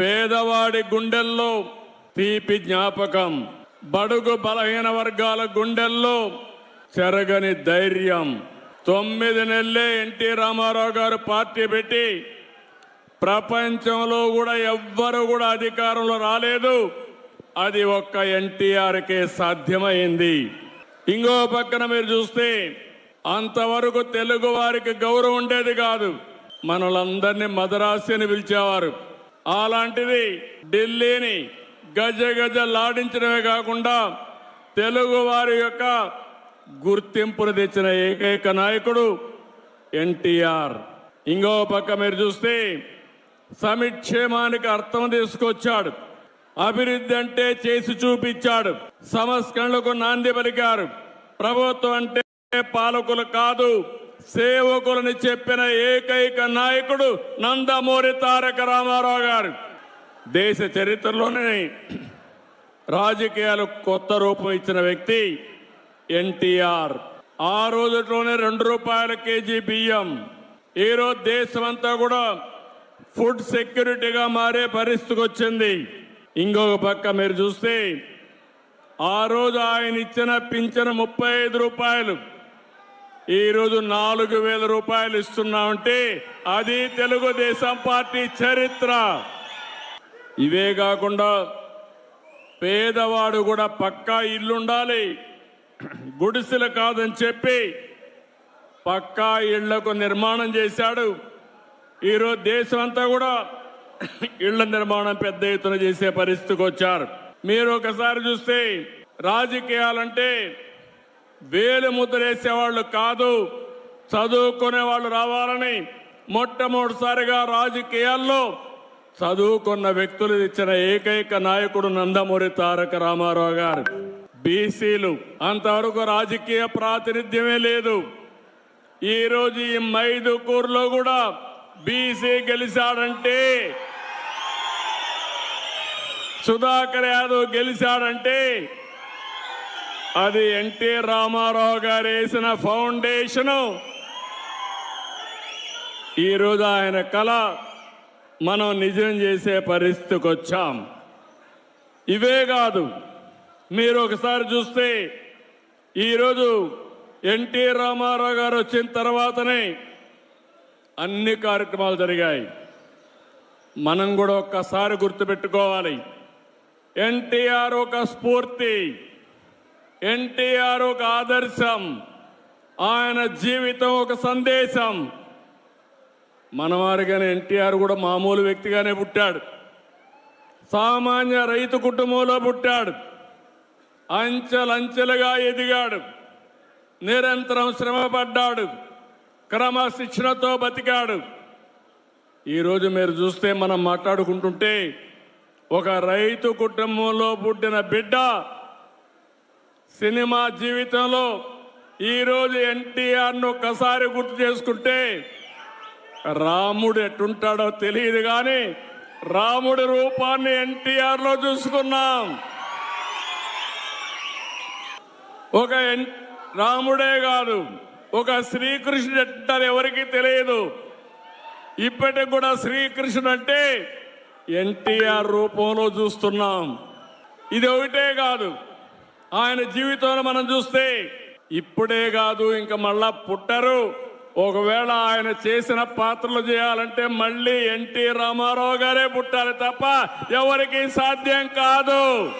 పేదవాడి గుండెల్లో తీపి జ్ఞాపకం బడుగు బలహీన వర్గాల గుండెల్లో చెరగని ధైర్యం. తొమ్మిది నెలలే ఎన్టీ రామారావు గారు పార్టీ పెట్టి ప్రపంచంలో కూడా ఎవ్వరు కూడా అధికారంలో రాలేదు. అది ఒక్క ఎన్టీఆర్కే సాధ్యమైంది. ఇంకో పక్కన మీరు చూస్తే అంతవరకు తెలుగు వారికి గౌరవం ఉండేది కాదు. మనలందరినీ మదరాసి అని పిలిచేవారు. అలాంటిది ఢిల్లీని గజ గజ లాడించడమే కాకుండా తెలుగు వారి యొక్క గుర్తింపును తెచ్చిన ఏకైక నాయకుడు ఎన్టీఆర్. ఇంకో పక్క మీరు చూస్తే సమిక్షేమానికి అర్థం తీసుకొచ్చాడు. అభివృద్ధి అంటే చేసి చూపించాడు. సంస్కరణలకు నాంది పలికారు. ప్రభుత్వం అంటే పాలకులు కాదు. సేవకులని చెప్పిన ఏకైక నాయకుడు నందమూరి తారక రామారావు గారు. దేశ చరిత్రలోనే రాజకీయాలు కొత్త రూపం ఇచ్చిన వ్యక్తి ఎన్టీఆర్. ఆ రోజులోనే రెండు రూపాయల కేజీ బియ్యం. ఈరోజు దేశమంతా కూడా ఫుడ్ సెక్యూరిటీగా మారే పరిస్థితికి వచ్చింది. ఇంకొక పక్క మీరు చూస్తే ఆ రోజు ఆయన ఇచ్చిన పింఛను ముప్పై ఐదు రూపాయలు. ఈరోజు నాలుగు వేల రూపాయలు ఇస్తున్నామంటే అది తెలుగుదేశం పార్టీ చరిత్ర. ఇవే కాకుండా పేదవాడు కూడా పక్కా ఇల్లుండాలి. గుడిసెలు కాదని చెప్పి పక్కా ఇళ్ళకు నిర్మాణం చేశాడు. ఈరోజు దేశం అంతా కూడా ఇళ్ళ నిర్మాణం పెద్ద ఎత్తున చేసే పరిస్థితికి వచ్చారు. మీరు ఒకసారి చూస్తే రాజకీయాలంటే వేలు ముద్రేసేవాళ్ళు కాదు చదువుకునే వాళ్ళు రావాలని మొట్టమొదటిసారిగా రాజకీయాల్లో చదువుకున్న వ్యక్తులు ఇచ్చిన ఏకైక నాయకుడు నందమూరి తారక రామారావు గారు. బీసీలు అంతవరకు రాజకీయ ప్రాతినిధ్యమే లేదు. ఈ రోజు ఈ మైదుకూరులో కూడా బీసీ గెలిచాడంటే సుధాకర్ యాదవ్ గెలిచాడంటే అది ఎన్టీ రామారావు గారు వేసిన ఫౌండేషను. ఈరోజు ఆయన కళ మనం నిజం చేసే పరిస్థితికి వచ్చాం. ఇవే కాదు మీరు ఒకసారి చూస్తే ఈరోజు ఎన్టీ రామారావు గారు వచ్చిన తర్వాతనే అన్ని కార్యక్రమాలు జరిగాయి. మనం కూడా ఒక్కసారి గుర్తుపెట్టుకోవాలి. ఎన్టీఆర్ ఒక స్ఫూర్తి. ఎన్టీఆర్ ఒక ఆదర్శం. ఆయన జీవితం ఒక సందేశం. మనవారిగానే ఎన్టీఆర్ కూడా మామూలు వ్యక్తిగానే పుట్టాడు. సామాన్య రైతు కుటుంబంలో పుట్టాడు. అంచెలంచెలుగా ఎదిగాడు. నిరంతరం శ్రమపడ్డాడు. క్రమశిక్షణతో బతికాడు. ఈరోజు మీరు చూస్తే మనం మాట్లాడుకుంటుంటే ఒక రైతు కుటుంబంలో పుట్టిన బిడ్డ సినిమా జీవితంలో ఈరోజు ఎన్టీఆర్ను ఒక్కసారి గుర్తు చేసుకుంటే రాముడు ఎట్టుంటాడో తెలియదు కానీ రాముడి రూపాన్ని ఎన్టీఆర్లో చూసుకున్నాం. ఒక ఎన్- రాముడే కాదు ఒక శ్రీకృష్ణుడు ఎట్టుంటారు ఎవరికి తెలియదు. ఇప్పటికి కూడా శ్రీకృష్ణుడు అంటే ఎన్టీఆర్ రూపంలో చూస్తున్నాం. ఇది ఒకటే కాదు ఆయన జీవితంలో మనం చూస్తే ఇప్పుడే కాదు ఇంకా మళ్ళా పుట్టరు. ఒకవేళ ఆయన చేసిన పాత్రలు చేయాలంటే మళ్ళీ ఎన్టీ రామారావు గారే పుట్టాలి తప్ప ఎవరికి సాధ్యం కాదు.